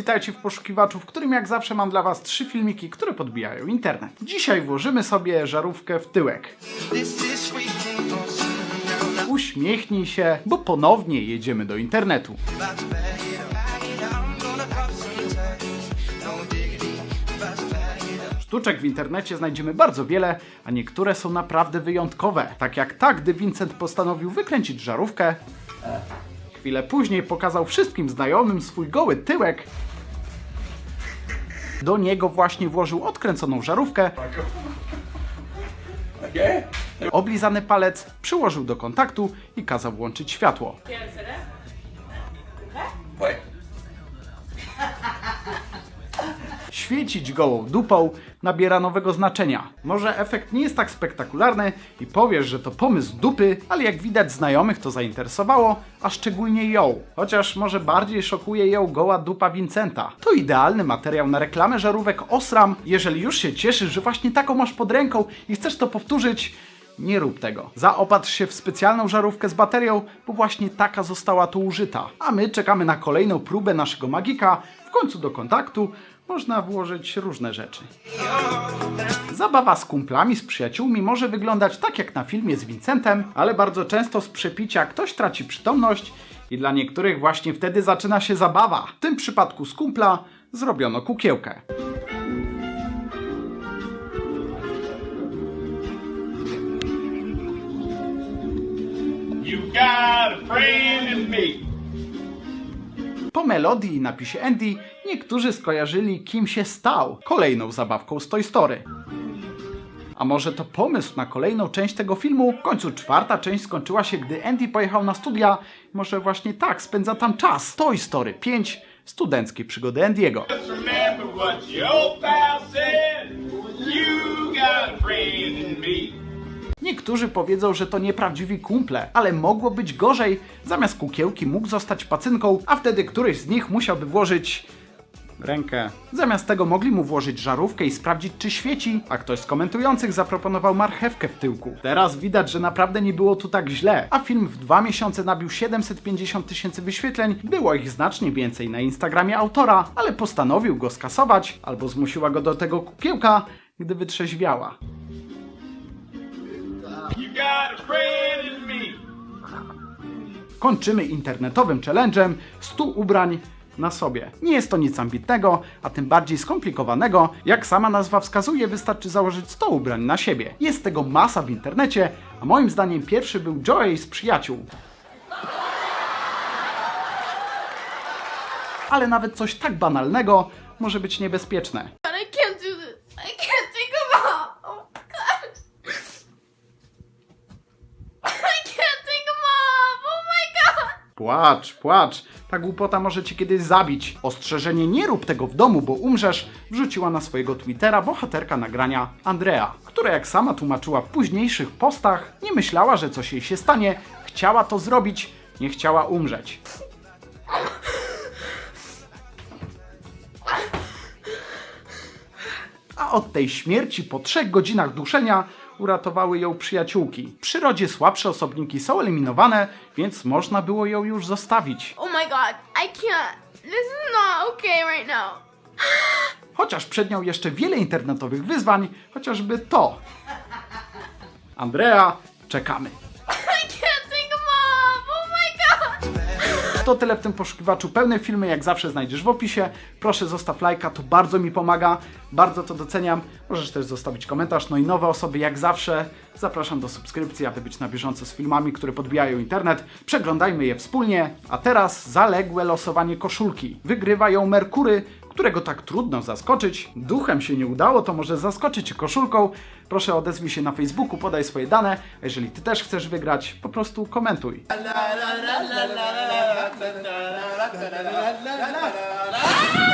Witajcie w poszukiwaczu, w którym jak zawsze mam dla Was trzy filmiki, które podbijają internet. Dzisiaj włożymy sobie żarówkę w tyłek. Uśmiechnij się, bo ponownie jedziemy do internetu. Sztuczek w internecie znajdziemy bardzo wiele, a niektóre są naprawdę wyjątkowe. Tak jak tak, gdy Vincent postanowił wykręcić żarówkę, chwilę później pokazał wszystkim znajomym swój goły tyłek. Do niego właśnie włożył odkręconą żarówkę. Oblizany palec przyłożył do kontaktu i kazał włączyć światło. Świecić gołą dupą nabiera nowego znaczenia. Może efekt nie jest tak spektakularny i powiesz, że to pomysł dupy, ale jak widać znajomych to zainteresowało, a szczególnie ją. Chociaż może bardziej szokuje ją goła dupa Vincenta. To idealny materiał na reklamę żarówek Osram. Jeżeli już się cieszysz, że właśnie taką masz pod ręką i chcesz to powtórzyć, nie rób tego. Zaopatrz się w specjalną żarówkę z baterią, bo właśnie taka została tu użyta. A my czekamy na kolejną próbę naszego magika. W końcu do kontaktu można włożyć różne rzeczy. Zabawa z kumplami, z przyjaciółmi może wyglądać tak jak na filmie z Vincentem, ale bardzo często z przepicia ktoś traci przytomność i dla niektórych właśnie wtedy zaczyna się zabawa. W tym przypadku z kumpla zrobiono kukiełkę. You got a friend in me. Po melodii i napisie Andy niektórzy skojarzyli kim się stał kolejną zabawką z Toy Story. A może to pomysł na kolejną część tego filmu? W końcu czwarta część skończyła się, gdy Andy pojechał na studia. Może właśnie tak spędza tam czas. Toy Story 5 studenckie przygody Andiego. Just remember what your pal said. Niektórzy powiedzą, że to nieprawdziwi kumple, ale mogło być gorzej. Zamiast kukiełki mógł zostać pacynką, a wtedy któryś z nich musiałby włożyć rękę. Zamiast tego mogli mu włożyć żarówkę i sprawdzić, czy świeci, a ktoś z komentujących zaproponował marchewkę w tyłku. Teraz widać, że naprawdę nie było tu tak źle, a film w dwa miesiące nabił 750 tysięcy wyświetleń, było ich znacznie więcej na Instagramie autora, ale postanowił go skasować, albo zmusiła go do tego kukiełka, gdy wytrzeźwiała. Kończymy internetowym challenge'em 100 ubrań na sobie. Nie jest to nic ambitnego, a tym bardziej skomplikowanego. Jak sama nazwa wskazuje, wystarczy założyć 100 ubrań na siebie. Jest tego masa w internecie, a moim zdaniem pierwszy był Joey z przyjaciół. Ale nawet coś tak banalnego może być niebezpieczne. God, I can't do this. I can't think about. Oh God. I can't think of mom. Oh my God. Płacz, płacz. Ta głupota może cię kiedyś zabić. Ostrzeżenie nie rób tego w domu, bo umrzesz, wrzuciła na swojego Twittera bohaterka nagrania Andrea, która jak sama tłumaczyła w późniejszych postach, nie myślała, że coś jej się stanie, chciała to zrobić, nie chciała umrzeć. a od tej śmierci po trzech godzinach duszenia uratowały ją przyjaciółki. W przyrodzie słabsze osobniki są eliminowane, więc można było ją już zostawić. Oh my God. I can't. This is not okay right now. Chociaż przed nią jeszcze wiele internetowych wyzwań, chociażby to. Andrea, czekamy. To tyle w tym poszukiwaczu. Pełne filmy jak zawsze znajdziesz w opisie. Proszę zostaw lajka, to bardzo mi pomaga. Bardzo to doceniam. Możesz też zostawić komentarz. No i nowe osoby jak zawsze zapraszam do subskrypcji, aby być na bieżąco z filmami, które podbijają internet. Przeglądajmy je wspólnie. A teraz zaległe losowanie koszulki. Wygrywa ją Merkury, którego tak trudno zaskoczyć. Duchem się nie udało, to może zaskoczyć koszulką. Proszę odezwij się na Facebooku, podaj swoje dane. A jeżeli ty też chcesz wygrać, po prostu komentuj. la la la la la